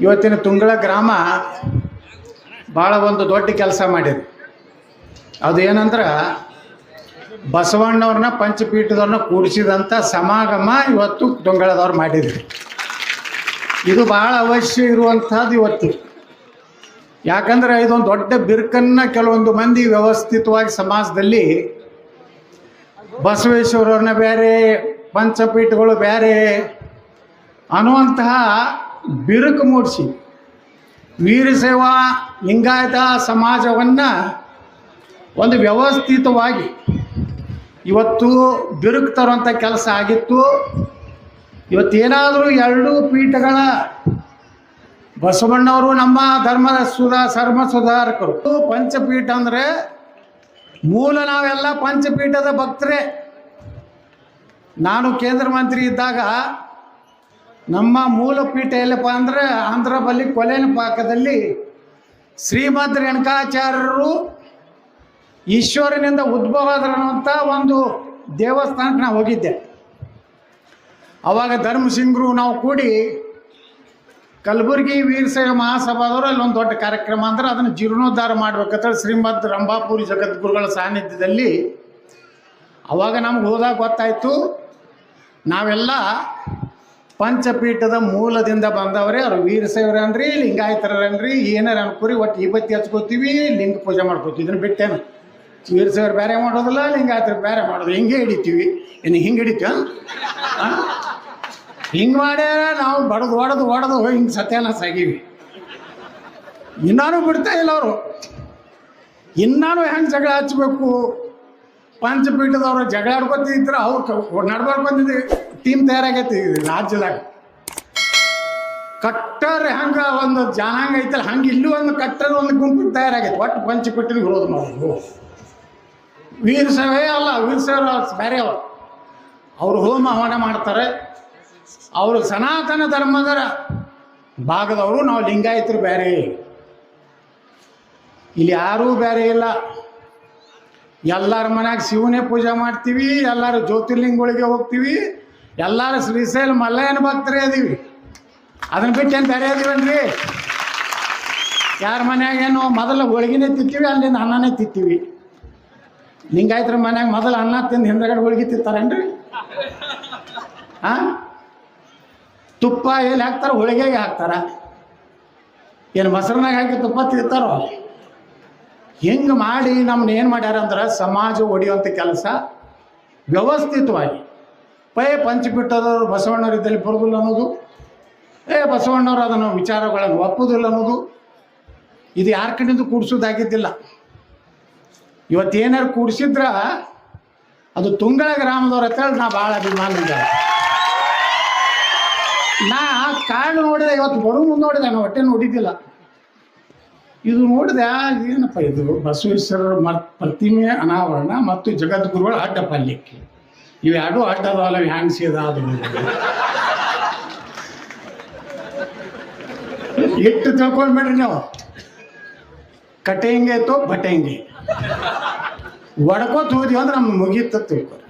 ಇವತ್ತಿನ ತುಂಗಳ ಗ್ರಾಮ ಭಾಳ ಒಂದು ದೊಡ್ಡ ಕೆಲಸ ಮಾಡಿದೆ. ಅದು ಏನಂದ್ರೆ ಬಸವಣ್ಣವ್ರನ್ನ ಪಂಚಪೀಠದವ್ರನ್ನ ಕೂಡಿಸಿದಂಥ ಸಮಾಗಮ ಇವತ್ತು ತುಂಗಳದವ್ರು ಮಾಡಿದ್ರು. ಇದು ಭಾಳ ಅವಶ್ಯ ಇರುವಂಥದ್ದು ಇವತ್ತು. ಯಾಕಂದ್ರೆ ಇದೊಂದು ದೊಡ್ಡ ಬಿರುಕನ್ನ ಕೆಲವೊಂದು ಮಂದಿ ವ್ಯವಸ್ಥಿತವಾಗಿ ಸಮಾಜದಲ್ಲಿ ಬಸವೇಶ್ವರವ್ರನ್ನ ಬೇರೆ ಪಂಚಪೀಠಗಳು ಬೇರೆ ಅನ್ನುವಂತಹ ಬಿರುಕು ಮೂಡಿಸಿ. ಸೇವಾ ಲಿಂಗಾಯತ ಸಮಾಜವನ್ನು ಒಂದು ವ್ಯವಸ್ಥಿತವಾಗಿ ಇವತ್ತು ಬಿರುಕು ತರುವಂಥ ಕೆಲಸ ಆಗಿತ್ತು. ಇವತ್ತೇನಾದರೂ ಎರಡೂ ಪೀಠಗಳ ಬಸವಣ್ಣವರು ನಮ್ಮ ಧರ್ಮದ ಸುಧಾ, ಧರ್ಮ ಸುಧಾರಕರು. ಪಂಚಪೀಠ ಅಂದರೆ ಮೂಲ ನಾವೆಲ್ಲ ಪಂಚಪೀಠದ ಭಕ್ತರೇ. ನಾನು ಕೇಂದ್ರ ಮಂತ್ರಿ ಇದ್ದಾಗ ನಮ್ಮ ಮೂಲ ಪೀಠ ಎಲ್ಲಪ್ಪ ಅಂದರೆ ಆಂಧ್ರ ಬಲ್ಲಿ ಕೊಲೆನ ಪಾಕದಲ್ಲಿ ಶ್ರೀಮದ್ ರೇಣುಕಾಚಾರ್ಯರು ಈಶ್ವರನಿಂದ ಉದ್ಭವ ಆದ್ರಂಥ ಒಂದು ದೇವಸ್ಥಾನಕ್ಕೆ ನಾವು ಹೋಗಿದ್ದೆ. ಅವಾಗ ಧರ್ಮಸಿಂಗ್ರು ನಾವು ಕೂಡಿ ಕಲಬುರಗಿ ವೀರಶೈವ ಮಹಾಸಭಾದವರು ಅಲ್ಲಿ ಒಂದು ದೊಡ್ಡ ಕಾರ್ಯಕ್ರಮ ಅಂದ್ರೆ ಅದನ್ನು ಜೀರ್ಣೋದ್ಧಾರ ಮಾಡ್ಬೇಕಂತೇಳಿ ಶ್ರೀಮದ್ ರಂಭಾಪುರಿ ಜಗದ್ಗುರುಗಳ ಸಾನ್ನಿಧ್ಯದಲ್ಲಿ ಅವಾಗ ನಮ್ಗೆ ಹೋದಾಗ ಗೊತ್ತಾಯಿತು, ನಾವೆಲ್ಲ ಪಂಚಪೀಠದ ಮೂಲದಿಂದ ಬಂದವರೇ ಅವ್ರು. ವೀರಶೈವರನ್ರಿ ಲಿಂಗಾಯತರನ್ರಿ ಏನಾರ ಅನ್ಕೋರಿ, ಒಟ್ಟು ಇಬ್ಬತ್ತಿ ಹಚ್ಕೋತೀವಿ, ಲಿಂಗ ಪೂಜೆ ಮಾಡ್ಕೋತೀವಿ. ಇದನ್ನು ಬಿಟ್ಟೇನು? ವೀರಶೈವರು ಬೇರೆ ಮಾಡೋದಿಲ್ಲ, ಲಿಂಗಾಯತರು ಬೇರೆ ಮಾಡೋದು. ಹಿಂಗೆ ಹಿಡಿತೀವಿ. ಇನ್ನು ಹಿಂಗೆ ಹಿಡಿತೀವ? ಹಿಂಗೆ ಮಾಡ್ಯಾರ, ನಾವು ಬಡದು ಹೊಡೆದು ಒಡೆದು ಹಿಂಗೆ ಸತ್ಯಾನಾಶ ಆಗೀವಿ. ಇನ್ನಾನು ಬಿಡ್ತಾ ಇಲ್ಲ ಅವರು. ಇನ್ನಾನು ಹೆಂಗೆ ಜಗಳ ಹಚ್ಚಬೇಕು ಪಂಚಪೀಠದವ್ರು ಜಗಳ ಆಡ್ಕೊತಿದ್ರೆ ಅವ್ರು ನಡ್ಬರ್ಕೊಂತಿದ್ದು ಟೀಮ್ ತಯಾರಾಗೈತಿ ರಾಜ್ಯದಾಗ. ಕಟ್ಟರ್ ಹಂಗ ಒಂದು ಜನಾಂಗ ಐತಲ್ಲ, ಹಂಗೆ ಇಲ್ಲೂ ಒಂದು ಕಟ್ಟರ್ ಒಂದು ಗುಂಪು ತಯಾರಾಗೈತೆ. ಒಟ್ಟು ಪಂಚಪೀಠದ ವಿರೋಧ ಮಾಡೋದು ಸೇವೆ ಅಲ್ಲ ವೀರಶೈವ ಬೇರೆ ಅವ. ಅವರು ಹೋಮ ಹವನ ಮಾಡ್ತಾರೆ. ಅವರು ಸನಾತನ ಧರ್ಮದ ಭಾಗದವರು, ನಾವು ಲಿಂಗಾಯತರು ಬೇರೆ. ಇಲ್ಲಿ ಯಾರೂ ಬೇರೆ ಇಲ್ಲ. ಎಲ್ಲರ ಮನ್ಯಾಗ ಶಿವನೇ ಪೂಜೆ ಮಾಡ್ತೀವಿ, ಎಲ್ಲರೂ ಜ್ಯೋತಿರ್ಲಿಂಗಳಿಗೆ ಹೋಗ್ತೀವಿ. ಎಲ್ಲರೂ ಶ್ರೀಶೈಲ ಮಲ್ಲಯ್ಯನ ಭಕ್ತರೇ ಅದೀವಿ ಅದನ್ನ ಬಿಟ್ಟು ಏನು ಬೇರೆ ಅದೀವನ್ರಿ ಯಾರ ಮನ್ಯಾಗ ಏನು ಮೊದಲು ಹೋಳಿಗೆನೇ ತಿಂತೀವಿ, ಅಲ್ಲಿಂದ ಅನ್ನನೇ ತಿಂತೀವಿ. ಲಿಂಗಾಯತರ ಮನ್ಯಾಗ ಮೊದಲು ಅನ್ನ ತಿಂದು ಹಿಂದಗಡೆ ಹೋಳಿಗೆ ತಿಂತಾರೇನ್ರಿ? ಹಾಂ ತುಪ್ಪ ಎಲ್ಲಿ ಹಾಕ್ತಾರೆ ಹೋಳಿಗೆಗೆ ಹಾಕ್ತಾರ. ಏನು ಮೊಸರನಾಗ ಹಾಕಿ ತುಪ್ಪ ತಿಂತಾರೋ? ಹಿಂಗೆ ಮಾಡಿ ನಮ್ಮನ್ನ ಏನು ಮಾಡ್ಯಾರ ಅಂದ್ರೆ ಸಮಾಜ ಒಡೆಯುವಂಥ ಕೆಲಸ ವ್ಯವಸ್ಥಿತವಾಗಿ ಪೇ ಪಂಚಬಿಟ್ಟದವರು ಬಸವಣ್ಣವ್ರ ಇದ್ದಲ್ಲಿ ಬರೋದಿಲ್ಲ ಅನ್ನೋದು. ಏ, ಬಸವಣ್ಣವ್ರು ಅದನ್ನು ವಿಚಾರಗಳನ್ನು ಒಪ್ಪುದಿಲ್ಲ ಅನ್ನೋದು. ಇದು ಯಾರ ಕಡೆಯಿಂದ ಕೂಡಿಸೋದಾಗಿದ್ದಿಲ್ಲ. ಇವತ್ತೇನಾರು ಕೂಡಿಸಿದ್ರ ಅದು ತುಂಗಳ ಗ್ರಾಮದವ್ರ ಹತ್ರ ನಾ ಭಾಳ ಅಭಿಮಾನ ನಾ ಕಾಣ್ ನೋಡಿದೆ ಇವತ್ತು ಬರೋ ಮುಂದೆ ನೋಡಿದೆ, ನಾನು ಹೊಟ್ಟೆ ನೋಡಿದ್ದಿಲ್ಲ. ಇದು ನೋಡಿದೆ ಏನಪ್ಪ ಇದು ಬಸವೇಶ್ವರ ಮ ಪ್ರತಿಮೆ ಅನಾವರಣ ಮತ್ತು ಜಗದ್ಗುರುಗಳ ಅಡ್ಡ ಪಲ್ಯಕ್ಕೆ ಇವೆರಡೂ ಅಡ್ಡದವಲ್ಲ ಹ್ಯಾಂಗ್ ಸೀದ ಅದು. ಇಟ್ಟು ತಿಳ್ಕೊಂಡ್ಬಿಡ್ರಿ ನೀವು. ಕಟೆಂಗೆ ತೋ ಬಟೆಂಗೆ ಒಡ್ಕೋತ ಹೋದ್ವಿ ಅಂದ್ರೆ ನಮ್ಗೆ ಮುಗೀತ ತಿಳ್ಕೊರಿ.